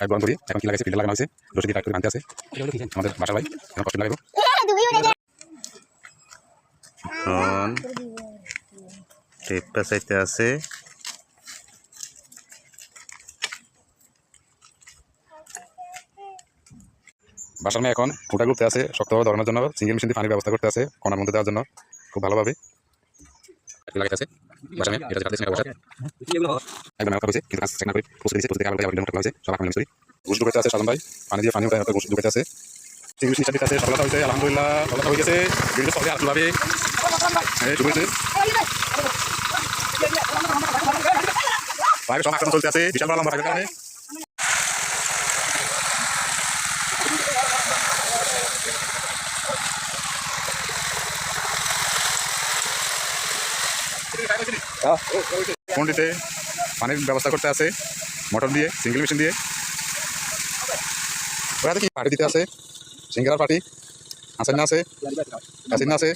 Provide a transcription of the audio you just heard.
এক করি এখন কি লাগাইছে ফিল্টার লাগানো হয়েছে টাইট করে বানতে আছে আমাদের বাসা ভাই এখন কষ্ট লাগাবো এখন টেপ পেঁচাইতে আছে বাসার মেয়ে এখন ফুটা করতে আছে শক্তভাবে ধরানোর জন্য সিঙ্গেল মেশিন দিয়ে পানির ব্যবস্থা করতে আছে কণার মধ্যে দেওয়ার জন্য খুব ভালোভাবে লাগাইতে আছে বাসা মেয়ে এটা যেটা বসা একদম হালকা হয়েছে কিন্তু কাজ চেক না করে পুষে দিয়েছে আবার হয়েছে সব আপনার আছে সালন ভাই পানি দিয়ে পানি উঠে ঘুষ ঢুকাতে আছে চিংড়ি নিচা দিতে সফলতা হয়েছে আলহামদুলিল্লাহ সফলতা হয়ে গেছে ভিডিও চলে আসলামভাবে এই শুরু হয়েছে ভাই সব আক্রমণ চলতে আছে বিশাল বড় লম্বা থাকার কারণে কোনটিতে পানির ব্যবস্থা করতে আছে, মোটর দিয়ে, সিঙ্গেল মেশিন দিয়ে। ওরা কি পাটি দিতে আছে সিঙ্গেলার পাটি না আছে আসেন না আছে